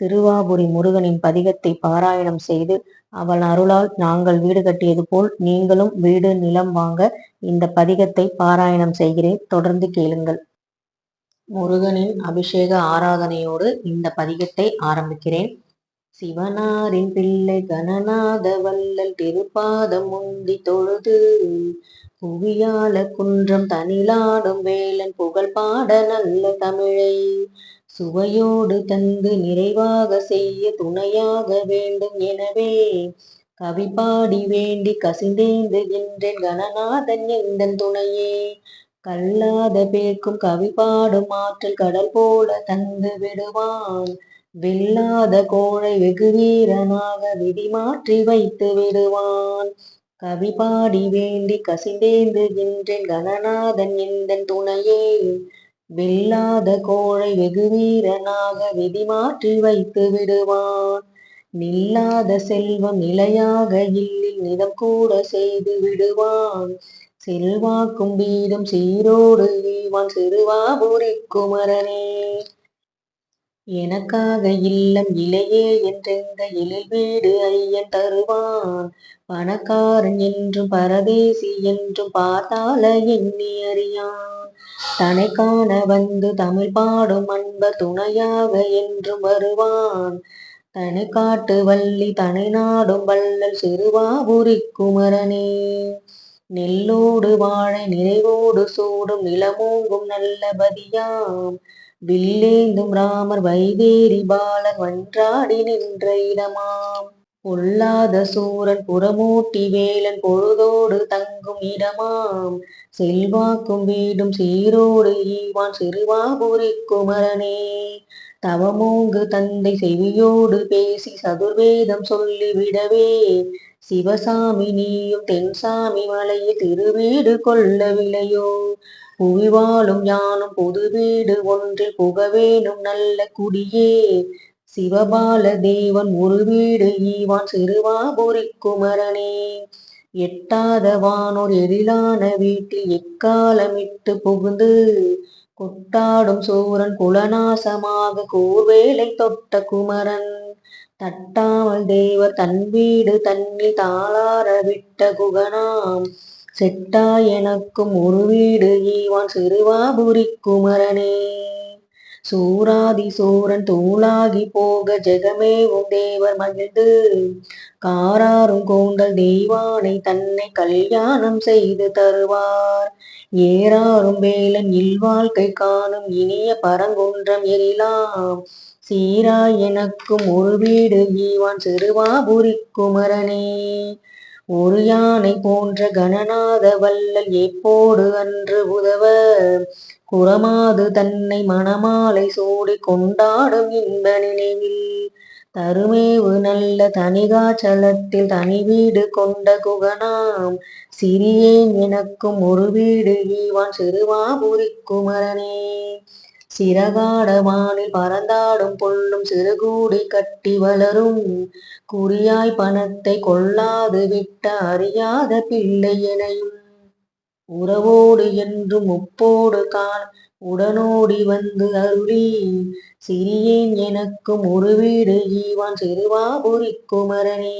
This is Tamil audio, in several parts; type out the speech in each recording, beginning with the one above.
சிறுவாபுரி முருகனின் பதிகத்தை பாராயணம் செய்து அவள் அருளால் நாங்கள் வீடு கட்டியது போல் நீங்களும் வீடு நிலம் வாங்க இந்த பதிகத்தை பாராயணம் செய்கிறேன். தொடர்ந்து கேளுங்கள். முருகனின் அபிஷேக ஆராதனையோடு இந்த பதிகத்தை ஆரம்பிக்கிறேன். சிவனாரின் பிள்ளை கணநாத வல்லல் திருப்பாதம் முந்தி தொழுது. புவியால குன்றம் தனிலாடும் வேலன் புகழ் பாட நல்ல தமிழை. சுவையோடு தந்து நிறைவாக செய்ய துணையாக வேண்டும் எனவே. கவி பாடி வேண்டி கசிந்தேந்துகின்றேன் கணநாதன் எந்தன் துணையே. கல்லாத பேர்க்கும் கவி பாடும் ஆற்றல் கடல் போல தந்து விடுவான். வெல்லாத கோழை வெகு வீரனாக விதி மாற்றி வைத்து விடுவான். கவி பாடி வேண்டி கசிந்தேந்துகின்றேன் கணநாதன் எந்தன் துணையே. வெல்லாத கோழை வெகு வீரனாக விதி மாற்றி வைத்து விடுவான். நில்லாத செல்வம் நிலையாக இல்லில் நிதம் கூட செய்து விடுவான். செல்வாக்கும் வீடும் சீரோடு ஈவான் சிறுவாபுரி குமரனே. எனக்காக இல்லம் இலையே என்றெந்த எழில் வீடு ஐயன் தருவான். பணக்காரன் என்றும் பரதேசி என்றும் பார்த்தால எண்ணி அறியான். தனை காண வந்து தமிழ் பாடும் அன்பர் துணையாக என்றும் வருவான். தனை காட்டு வள்ளி தனை நாடும் வள்ளல் சிறுவாபுரி குமரனே. நெல்லோடு வாழை நிறைவோடு சூடும் நிலமோங்கும் நல்ல பதியாம். வில்லேந்தும் ராமர் வைதேரி பாலர் வன்றாடி நின்ற இடமாம். பொல்லாத சூரன் புறமூட்டி வேலன் பொழுதோடு தங்கும் இடமாம். செல்வாக்கும் வீடும் சீரோடு ஈவான் சிறுவாபுரி குமரனே. தவமோங்கு தந்தை செவியோடு பேசி சதுர்வேதம் சொல்லிவிடவே சிவசாமி நீயும் தென்சாமி மலையில் திருவீடு கொள்ளவில்லையோ புவிவாளும் யானும் பொது வீடு ஒன்றில் புகவேனும் நல்ல குடியே. சிவபால தேவன் ஒரு வீடு ஈவான் சிறுவாபுரி குமரனே. எட்டாத வானோர் எழிலான வீட்டில் எக்காலமிட்டு புகுந்து கொட்டாடும் சூரன் குலநாசமாக கூர்வேலை தொட்ட குமரன். தட்டாமல் தேவர் தன் வீடு தன்னில் தாளார விட்ட குகனாம். செட்டா எனக்கும் ஒரு வீடு ஈவான் சிறுவாபுரி குமரனே. சூராதி சூரன் தூளாகி போக ஜெகமேவும் தேவர் மகிழ்ந்து. காராரும் கூந்தல் தெய்வானை தன்னை கல்யாணம் செய்து தருவார். ஏறாரும் வேலன் இல்வாழ்க்கை காணும் இனிய பரங்குன்றம் எரிலாம் சீரா எனக்கும் ஒரு வீடு ஈவான் சிறுவாபுரி குமரனே. ஒரு யானை போன்ற கணநாத வல்லல் எப்போடு அன்று உதவ குறமாது தன்னை மணமாலை சூடி கொண்டாடும் இன்ப நினைவில். தருமேவு நல்ல தனிகாச்சலத்தில் தனி வீடு கொண்ட குகனாம் சிறியேன் எனக்கும் ஒரு வீடு ஈவான் சிறுவாபுரி குமரனே சிறகாட வானில் பறந்தாடும் பொல்லும் சிறுகூடி கட்டி வளரும். குறியாய் பணத்தை கொள்ளாது விட்ட அறியாத பிள்ளை எனையும் உறவோடு என்றும் முப்போடு கான் உடனோடி வந்து அருளி. சிறியேன் எனக்கும் ஒரு வீடு ஈவான் சிறுவாபுரி குமரனே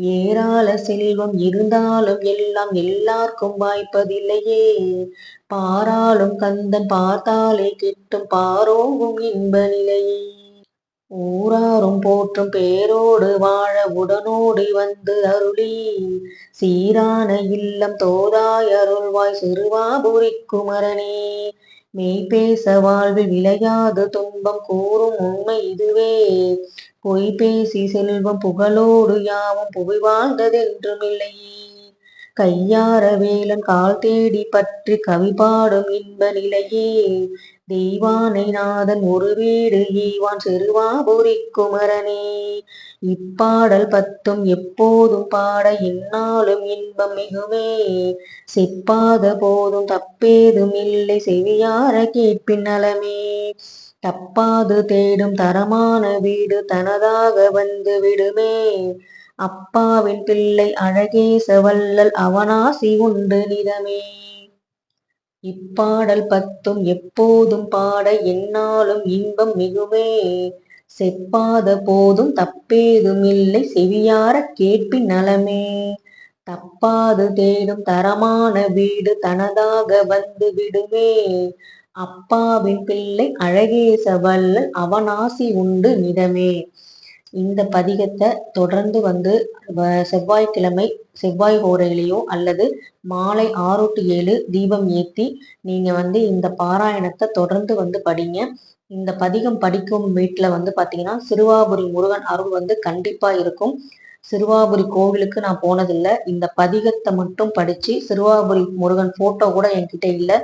ஏராள செல்வம் இருந்தாலும் எல்லாம் எல்லாருக்கும் வாய்ப்பதில்லையே. பாராளும் கந்தன் பார்த்தாலே கிட்டும் பாரோங்கும் இன்ப நிலையே ஊராரும் போற்றும் பேரோடு வாழ உடனோடி வந்து அருளி. சீரான இல்லம் தோதாய் அருள்வாய் சிறுவாபுரி குமரனே மெய்பேச வாழ்வில் விளையாது துன்பம் கூறும் உண்மை இதுவே. பொய் பேசி செல்வம் புகழோடு யாவும் புவி வாழ்ந்ததென்றும் இல்லையே கையார வேலன் கால் தேடி பற்றி கவி பாடும் இன்ப நிலையே. தெய்வானை நாதன் ஒரு வீடு ஈவான் செருவாபுரி குமரனே. இப்பாடல் பத்தும் எப்போதும் பாட என்னாலும் இன்பம் மிகுமே. செப்பாத போதும் தப்பேதும் இல்லை செவியார கேட்பின் நலமே. தப்பாது தேடும் தரமான வீடு தனதாக வந்து விடுமே. அப்பாவின் பிள்ளை அழகேச வல்லல் அவனாசி உண்டு நிதமே. இப்பாடல் பத்தும் எப்போதும் பாட என்னாலும் இன்பம் மிகுமே. செப்பாத போதும் தப்பேதுமில்லை செவியார கேட்பின் நலமே. தப்பாது தேடும் தரமான வீடு தனதாக வந்து விடுமே. அப்பாவின் பிள்ளை அழகிய வல்லல் அவனாசி உண்டு நிதமே. இந்த பதிகத்தை தொடர்ந்து வந்து செவ்வாய்க்கிழமை செவ்வாய் ஹோரையிலையோ அல்லது மாலை ஆறு டு ஏழு தீபம் ஏற்றி நீங்கள் வந்து இந்த பாராயணத்தை தொடர்ந்து வந்து படிங்க. இந்த பதிகம் படிக்கும் வீட்டில் வந்து பார்த்தீங்கன்னா சிறுவாபுரி முருகன் அருள் வந்து கண்டிப்பாக இருக்கும். சிறுவாபுரி கோவிலுக்கு நான் போனதில்லை. இந்த பதிகத்தை மட்டும் படித்து சிறுவாபுரி முருகன் ஃபோட்டோ கூட என்கிட்ட இல்லை.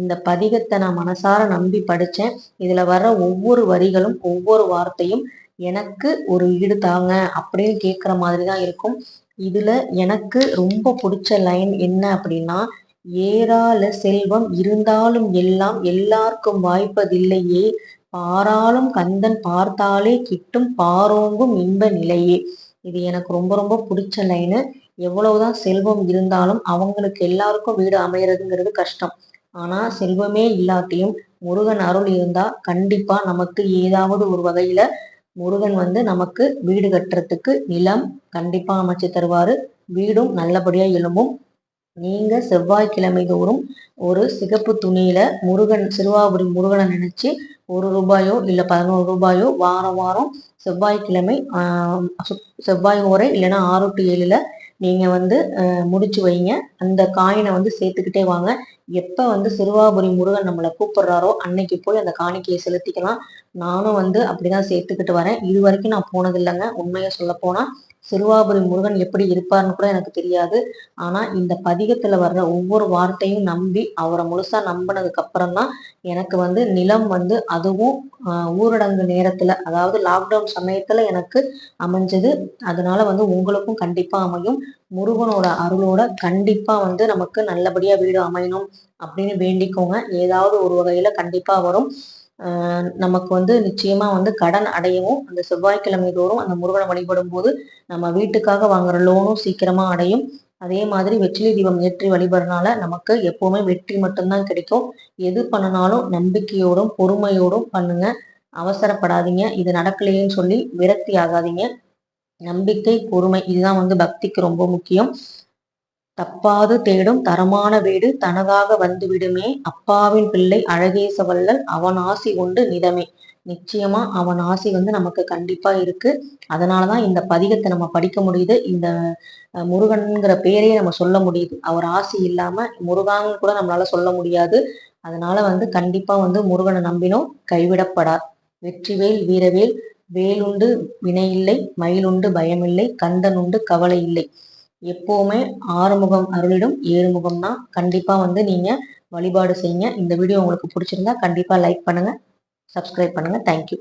இந்த பதிகத்தை நான் மனசார நம்பி படித்தேன் இதில் வர ஒவ்வொரு வரிகளும் ஒவ்வொரு வார்த்தையும் எனக்கு ஒரு ஈடு தாங்க அப்படின்னு கேட்குற மாதிரி தான் இருக்கும். இதில் எனக்கு ரொம்ப பிடிச்ச லைன் என்ன அப்படின்னா ஏராள செல்வம் இருந்தாலும் எல்லாம் எல்லாருக்கும் வாய்ப்பதில்லையே. பாராளும் கந்தன் பார்த்தாலே கிட்டும் பாரோங்கும் இன்ப நிலையே. இது எனக்கு ரொம்ப ரொம்ப பிடிச்ச லைனு எவ்வளவுதான் செல்வம் இருந்தாலும் அவங்களுக்கு எல்லாருக்கும் வீடு அமையறதுங்கிறது கஷ்டம். ஆனா செல்வமே இல்லாட்டியும் முருகன் அருள் இருந்தா கண்டிப்பா நமக்கு ஏதாவது ஒரு வகையில முருகன் வந்து நமக்கு வீடு கட்டுறதுக்கு நிலம் கண்டிப்பா அமைச்சு தருவாரு. வீடும் நல்லபடியா எழும்பும். நீங்க செவ்வாய்க்கிழமை தோறும் ஒரு சிகப்பு துணியில முருகன் சிறுவாபுரி முருகனை நினைச்சு ஒரு ரூபாயோ இல்லை பதினோரு ரூபாயோ வாரம் வாரம் செவ்வாய்க்கிழமை செவ்வாய் முறை இல்லைன்னா ஆறு டு ஏழில் நீங்கள் வந்து முடிச்சு வைங்க. அந்த காயினை வந்து சேர்த்துக்கிட்டே வாங்க. எப்போ வந்து சிறுவாபுரி முருகன் நம்மளை கூப்பிடுறாரோ அன்னைக்கு போய் அந்த காணிக்கையை செலுத்திக்கலாம். நானும் வந்து அப்படிதான் சேர்த்துக்கிட்டு வரேன். இது வரைக்கும் நான் போனது இல்லைங்க. உண்மையை சொல்ல போனா சிறுவாபுரி முருகன் எப்படி இருப்பார்னு கூட எனக்கு தெரியாது. ஆனா இந்த பதிகத்துல வர்ற ஒவ்வொரு வார்த்தையும் நம்பி அவரை முழுசா நம்பினதுக்கு அப்புறம் தான் எனக்கு வந்து நிலம் வந்து அதுவும் ஊரடங்கு நேரத்துல அதாவது லாக்டவுன் சமயத்துல எனக்கு அமைஞ்சது. அதனால வந்து உங்களுக்கும் கண்டிப்பா அமையும். முருகனோட அருளோட கண்டிப்பா வந்து நமக்கு நல்லபடியா வீடு அமையணும். அப்படின்னு வேண்டிக்கோங்க. ஏதாவது ஒரு வகையில கண்டிப்பா வரும். நமக்கு வந்து நிச்சயமா வந்து கடன் அடையவும் அந்த செவ்வாய்க்கிழமை தோறும் அந்த முருகனை வழிபடும் போது நம்ம வீட்டுக்காக வாங்குற லோனும் சீக்கிரமா அடையும். அதே மாதிரி வெற்றிலை தீபம் ஏற்றி வழிபடுறதுனால நமக்கு எப்பவுமே வெற்றி மட்டும்தான் கிடைக்கும். எது பண்ணினாலும் நம்பிக்கையோடும் பொறுமையோடும் பண்ணுங்க. அவசரப்படாதீங்க. இது நடக்கலையேன்னு சொல்லி விரக்தி ஆகாதீங்க. நம்பிக்கை பொறுமை இதுதான் வந்து பக்திக்கு ரொம்ப முக்கியம். தப்பாது தேடும் தரமான வீடு தனதாக வந்துவிடுமே. அப்பாவின் பிள்ளை அழகேசவல்லல் அவன் ஆசி உண்டு நிதமே. நிச்சயமா அவன் ஆசி வந்து நமக்கு கண்டிப்பா இருக்கு. அதனாலதான் இந்த பதிகத்தை நம்ம படிக்க முடியுது. இந்த முருகன்கிற பேரையே நம்ம சொல்ல முடியுது. அவர் ஆசி இல்லாம முருகான்னு கூட நம்மளால சொல்ல முடியாது. அதனால வந்து கண்டிப்பா வந்து முருகனை நம்பினோம். கைவிடப்படார். வெற்றிவேல் வீரவேல் வேலுண்டு வினையில்லை மயிலுண்டு பயமில்லை கந்தன் உண்டு கவலை இல்லை எப்போவுமே ஆறுமுகம் அருளிடும் ஏறுமுகம் தான் கண்டிப்பாக வந்து நீங்கள் வழிபாடு செய்யுங்க. இந்த வீடியோ உங்களுக்கு பிடிச்சிருந்தா கண்டிப்பாக லைக் பண்ணுங்கள் சப்ஸ்கிரைப் பண்ணுங்கள் தேங்க்யூ